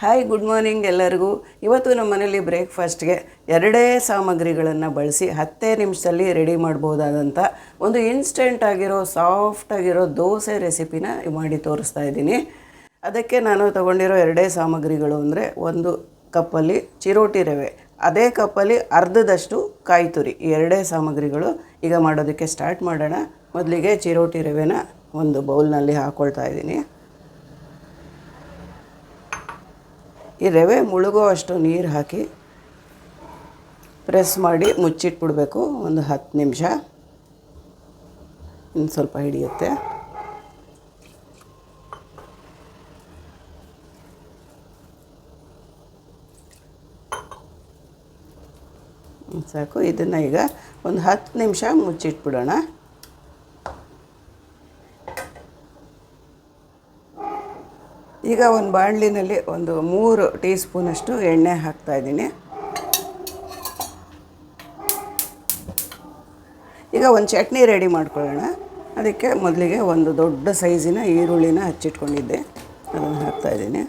Hi good morning ಎಲ್ಲರಿಗೂ. ಇವತ್ತು ನಮ್ಮ ಮನೇಲಿ ಬ್ರೇಕ್ಫಾಸ್ಟ್ಗೆ ಎರಡೇ ಸಾಮಗ್ರಿಗಳನ್ನು ಬಳಸಿ ಹತ್ತೇ ನಿಮಿಷದಲ್ಲಿ ರೆಡಿ ಮಾಡ್ಬೋದಾದಂಥ ಒಂದು ಇನ್ಸ್ಟೆಂಟ್ ಆಗಿರೋ ಸಾಫ್ಟ್ ಆಗಿರೋ ದೋಸೆ ರೆಸಿಪಿನ ಮಾಡಿ ತೋರಿಸ್ತಾ ಇದ್ದೀನಿ. ಅದಕ್ಕೆ ನಾನು ತಗೊಂಡಿರೋ ಎರಡೇ ಸಾಮಗ್ರಿಗಳು ಅಂದರೆ ಒಂದು ಕಪ್ಪಲ್ಲಿ ಚಿರೋಟಿ ರವೆ, ಅದೇ ಕಪ್ಪಲ್ಲಿ ಅರ್ಧದಷ್ಟು ಕಾಯಿ ತುರಿ ಈ ಎರಡೇ ಸಾಮಗ್ರಿಗಳು ಈಗ ಮಾಡೋದಕ್ಕೆ ಸ್ಟಾರ್ಟ್ ಮಾಡೋಣ. ಮೊದಲಿಗೆ ಚಿರೋಟಿ ರವೆನ ಒಂದು ಬೌಲ್ನಲ್ಲಿ ಹಾಕ್ಕೊಳ್ತಾ ಇದ್ದೀನಿ. ಈ ರವೆ ಮುಳುಗೋ ಅಷ್ಟು ನೀರು ಹಾಕಿ ಪ್ರೆಸ್ ಮಾಡಿ ಮುಚ್ಚಿಟ್ಬಿಡಬೇಕು. ಒಂದು ಹತ್ತು ನಿಮಿಷ. ಇನ್ನು ಸ್ವಲ್ಪ ಹಿಡಿಯುತ್ತೆ. ಸಾಕು. ಇದನ್ನು ಈಗ ಒಂದು ಹತ್ತು ನಿಮಿಷ ಮುಚ್ಚಿಟ್ಬಿಡೋಣ. ಈಗ ಒಂದು ಬಾಣಲಿನಲ್ಲಿ ಒಂದು ಮೂರು ಟೀ ಸ್ಪೂನಷ್ಟು ಎಣ್ಣೆ ಹಾಕ್ತಾ ಇದ್ದೀನಿ. ಈಗ ಒಂದು ಚಟ್ನಿ ರೆಡಿ ಮಾಡ್ಕೊಳ್ಳೋಣ. ಅದಕ್ಕೆ ಮೊದಲಿಗೆ ಒಂದು ದೊಡ್ಡ ಸೈಜಿನ ಈರುಳ್ಳಿನ ಹಚ್ಚಿಟ್ಕೊಂಡಿದ್ದೆ. ಅದನ್ನು ಹಾಕ್ತಾ ಇದ್ದೀನಿ.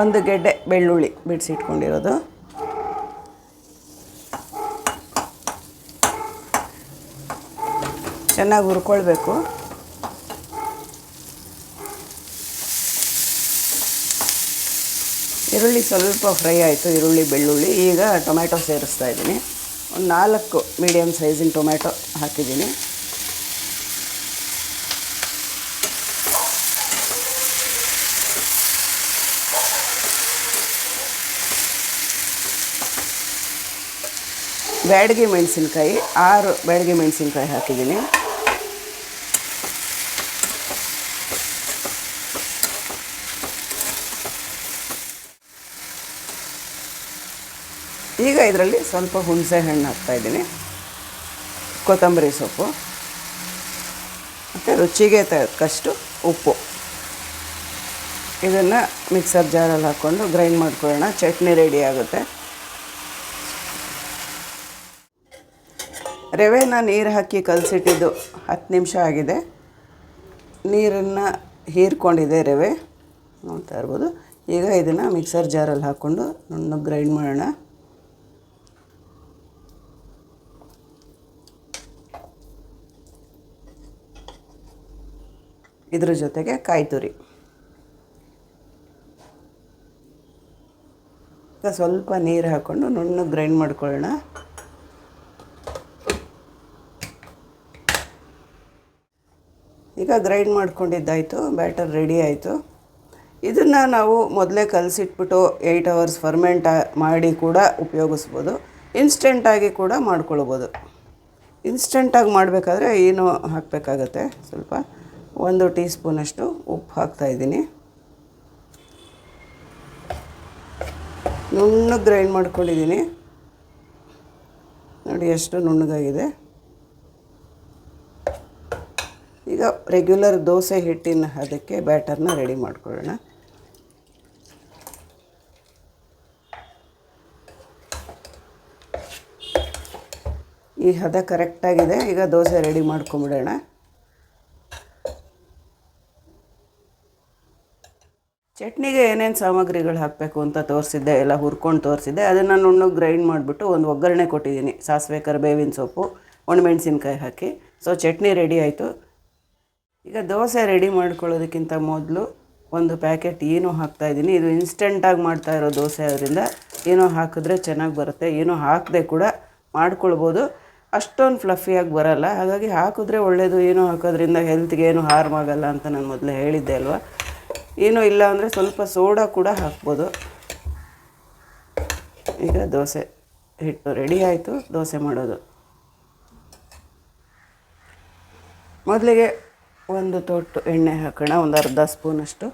ಒಂದು ಗೆಡ್ಡೆ ಬೆಳ್ಳುಳ್ಳಿ ಬಿಡಿಸಿಟ್ಕೊಂಡಿರೋದು. ಚೆನ್ನಾಗಿ ಹುರ್ಕೊಳ್ಬೇಕು. ಈರುಳ್ಳಿ ಸ್ವಲ್ಪ ಫ್ರೈ ಆಯಿತು, ಈರುಳ್ಳಿ, ಬೆಳ್ಳುಳ್ಳಿ. ಈಗ ಟೊಮ್ಯಾಟೊ ಸೇರಿಸ್ತಾ ಇದ್ದೀನಿ. ಒಂದು ನಾಲ್ಕು ಮೀಡಿಯಮ್ ಸೈಜಿನ ಟೊಮ್ಯಾಟೊ ಹಾಕಿದ್ದೀನಿ. ಬ್ಯಾಡಗಿ ಮೆಣಸಿನ್ಕಾಯಿ, ಆರು ಬ್ಯಾಡಗಿ ಮೆಣಸಿನ್ಕಾಯಿ ಹಾಕಿದ್ದೀನಿ. ಈಗ ಇದರಲ್ಲಿ ಸ್ವಲ್ಪ ಹುಣಸೆ ಹಣ್ಣು ಹಾಕ್ತಾ ಇದ್ದೀನಿ. ಕೊತ್ತಂಬರಿ ಸೊಪ್ಪು. ಮತ್ತು ರುಚಿಗೆ ತಕ್ಕಷ್ಟು ಉಪ್ಪು. ಇದನ್ನು ಮಿಕ್ಸರ್ ಜಾರಲ್ಲಿ ಹಾಕ್ಕೊಂಡು ಗ್ರೈಂಡ್ ಮಾಡ್ಕೊಳ್ಳೋಣ. ಚಟ್ನಿ ರೆಡಿ ಆಗುತ್ತೆ. ರವೆನ ನೀರು ಹಾಕಿ ಕಲಸಿಟ್ಟಿದ್ದು ಹತ್ತು ನಿಮಿಷ ಆಗಿದೆ. ನೀರನ್ನು ಹೀರ್ಕೊಂಡಿದೆ ರವೆ. ನೋಡ್ತಾ ಇರ್ಬೋದು. ಈಗ ಇದನ್ನು ಮಿಕ್ಸರ್ ಜಾರಲ್ಲಿ ಹಾಕ್ಕೊಂಡು ನುಣ್ಣಗೆ ಗ್ರೈಂಡ್ ಮಾಡೋಣ. ಇದ್ರ ಜೊತೆಗೆ ಕಾಯಿ ತುರಿ ಈಗ ಸ್ವಲ್ಪ ನೀರು ಹಾಕ್ಕೊಂಡು ನುಣ್ಣಗೆ ಗ್ರೈಂಡ್ ಮಾಡ್ಕೊಳ್ಳೋಣ. ಈಗ ಗ್ರೈಂಡ್ ಮಾಡ್ಕೊಂಡಿದ್ದಾಯಿತು ಬ್ಯಾಟರ್ ರೆಡಿ ಆಯಿತು. ಇದನ್ನು ನಾವು ಮೊದಲೇ ಕಲಸಿಟ್ಬಿಟ್ಟು ಏಯ್ಟ್ ಅವರ್ಸ್ ಫರ್ಮೆಂಟ್ ಮಾಡಿ ಕೂಡ ಉಪಯೋಗಿಸ್ಬೋದು. ಇನ್ಸ್ಟೆಂಟಾಗಿ ಕೂಡ ಮಾಡ್ಕೊಳ್ಬೋದು. ಇನ್ಸ್ಟೆಂಟಾಗಿ ಮಾಡಬೇಕಾದ್ರೆ ಏನು ಹಾಕಬೇಕಾಗತ್ತೆ? ಸ್ವಲ್ಪ ಒಂದು ಟೀ ಸ್ಪೂನಷ್ಟು ಉಪ್ಪು ಹಾಕ್ತಾಯಿದ್ದೀನಿ ನುಣ್ಣಗೆ ಗ್ರೈಂಡ್ ಮಾಡ್ಕೊಂಡಿದ್ದೀನಿ. ನೋಡಿ ಎಷ್ಟು ನುಣ್ಣಗಾಗಿದೆ. ಈಗ ರೆಗ್ಯುಲರ್ ದೋಸೆ ಹಿಟ್ಟಿನ ಅದಕ್ಕೆ ಬ್ಯಾಟರ್ನ ರೆಡಿ ಮಾಡ್ಕೊಳ್ಳೋಣ. ಈ ಹದ ಕರೆಕ್ಟಾಗಿದೆ. ಈಗ ದೋಸೆ ರೆಡಿ ಮಾಡ್ಕೊಂಬಿಡೋಣ. ಚಟ್ನಿಗೆ ಏನೇನು ಸಾಮಗ್ರಿಗಳು ಹಾಕಬೇಕು ಅಂತ ತೋರಿಸಿದ್ದೆ, ಎಲ್ಲ ಹುರ್ಕೊಂಡು ತೋರಿಸಿದ್ದೆ. ಅದನ್ನು ನುಣ್ಣಗೆ ಗ್ರೈಂಡ್ ಮಾಡಿಬಿಟ್ಟು ಒಂದು ಒಗ್ಗರಣೆ ಕೊಟ್ಟಿದ್ದೀನಿ. ಸಾಸಿವೆ, ಕರಿಬೇವಿನ ಸೊಪ್ಪು, ಒಣಮೆಣಸಿನ್ಕಾಯಿ ಹಾಕಿ. ಸೊ ಚಟ್ನಿ ರೆಡಿ ಆಯಿತು. ಈಗ ದೋಸೆ ರೆಡಿ ಮಾಡ್ಕೊಳ್ಳೋದಕ್ಕಿಂತ ಮೊದಲು ಒಂದು ಪ್ಯಾಕೆಟ್ ಏನೋ ಹಾಕ್ತಾಯಿದ್ದೀನಿ ಇದು ಇನ್ಸ್ಟೆಂಟಾಗಿ ಮಾಡ್ತಾ ಇರೋ ದೋಸೆ ಅದರಿಂದ ಏನೋ ಹಾಕಿದ್ರೆ ಚೆನ್ನಾಗಿ ಬರುತ್ತೆ. ಏನೋ ಹಾಕದೆ ಕೂಡ ಮಾಡ್ಕೊಳ್ಬೋದು. ಅಷ್ಟೊಂದು ಫ್ಲಫಿಯಾಗಿ ಬರಲ್ಲ. ಹಾಗಾಗಿ ಹಾಕಿದ್ರೆ ಒಳ್ಳೆಯದು ಏನೋ ಹಾಕೋದ್ರಿಂದ ಹೆಲ್ತ್ಗೆ ಏನು ಹಾರ್ಮ್ ಆಗಲ್ಲ ಅಂತ ನಾನು ಮೊದಲೇ ಹೇಳಿದ್ದೆ ಅಲ್ವಾ? ಏನೂ ಇಲ್ಲ ಅಂದರೆ ಸ್ವಲ್ಪ ಸೋಡಾ ಕೂಡ ಹಾಕ್ಬೋದು. ಈಗ ದೋಸೆ ಹಿಟ್ಟು ರೆಡಿ ಆಯಿತು, ದೋಸೆ ಮಾಡೋದು. ಮೊದಲಿಗೆ ಒಂದು ತೊಟ್ಟು ಎಣ್ಣೆ ಹಾಕೋಣ, ಒಂದು ಅರ್ಧ ಸ್ಪೂನಷ್ಟು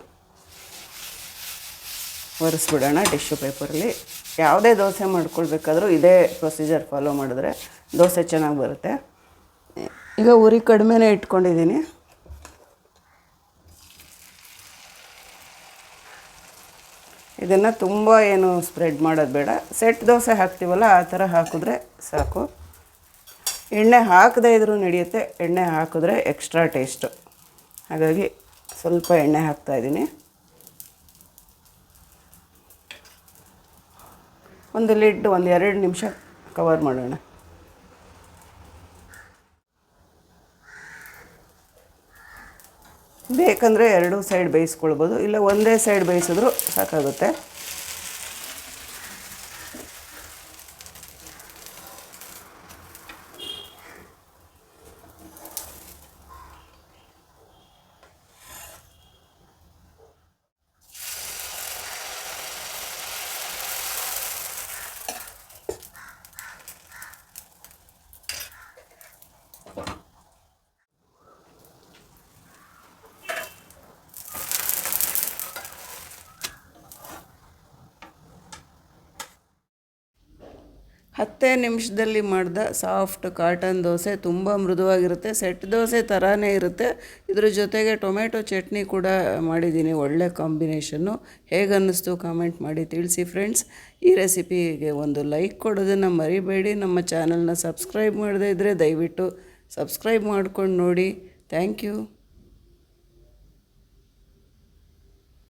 ಒರೆಸ್ಬಿಡೋಣ ಟಿಶ್ಯೂ ಪೇಪರಲ್ಲಿ. ಯಾವುದೇ ದೋಸೆ ಮಾಡ್ಕೊಳ್ಬೇಕಾದ್ರೂ ಇದೇ ಪ್ರೊಸೀಜರ್ ಫಾಲೋ ಮಾಡಿದ್ರೆ ದೋಸೆ ಚೆನ್ನಾಗಿ ಬರುತ್ತೆ. ಈಗ ಉರಿ ಕಡಿಮೆನೇ ಇಟ್ಕೊಂಡಿದ್ದೀನಿ. ಇದನ್ನು ತುಂಬ ಏನು ಸ್ಪ್ರೆಡ್ ಮಾಡೋದು ಬೇಡ. ಸೆಟ್ ದೋಸೆ ಹಾಕ್ತೀವಲ್ಲ, ಆ ಥರ ಹಾಕಿದ್ರೆ ಸಾಕು. ಎಣ್ಣೆ ಹಾಕದೇ ಇದ್ರೂ ನಡೆಯುತ್ತೆ. ಎಣ್ಣೆ ಹಾಕಿದ್ರೆ ಎಕ್ಸ್ಟ್ರಾ ಟೇಸ್ಟು ಹಾಗಾಗಿ ಸ್ವಲ್ಪ ಎಣ್ಣೆ ಹಾಕ್ತಾಯಿದ್ದೀನಿ ಒಂದು ಲಿಡ್ ಒಂದು ಎರಡು ನಿಮಿಷ ಕವರ್ ಮಾಡೋಣ. ಬೇಕಂದರೆ ಎರಡು ಸೈಡ್ ಬೇಯಿಸ್ಕೊಳ್ಬೋದು. ಇಲ್ಲ ಒಂದೇ ಸೈಡ್ ಬೇಯಿಸಿದ್ರು ಸಾಕಾಗುತ್ತೆ. ಹತ್ತೇ ನಿಮಿಷದಲ್ಲಿ ಮಾಡಿದ ಸಾಫ್ಟ್ ಕಾಟನ್ ದೋಸೆ ತುಂಬ ಮೃದುವಾಗಿರುತ್ತೆ. ಸೆಟ್ ದೋಸೆ ಥರನೇ ಇರುತ್ತೆ. ಇದ್ರ ಜೊತೆಗೆ ಟೊಮೆಟೊ ಚಟ್ನಿ ಕೂಡ ಮಾಡಿದ್ದೀನಿ, ಒಳ್ಳೆ ಕಾಂಬಿನೇಷನ್ನು. ಹೇಗನ್ನಿಸ್ತು ಕಾಮೆಂಟ್ ಮಾಡಿ ತಿಳಿಸಿ ಫ್ರೆಂಡ್ಸ್. ಈ ರೆಸಿಪಿಗೆ ಒಂದು ಲೈಕ್ ಕೊಡೋದನ್ನು ಮರಿಬೇಡಿ. ನಮ್ಮ ಚಾನಲ್ನ ಸಬ್ಸ್ಕ್ರೈಬ್ ಮಾಡದೇ ಇದ್ದರೆ ದಯವಿಟ್ಟು ಸಬ್ಸ್ಕ್ರೈಬ್ ಮಾಡ್ಕೊಂಡು ನೋಡಿ. Thank you.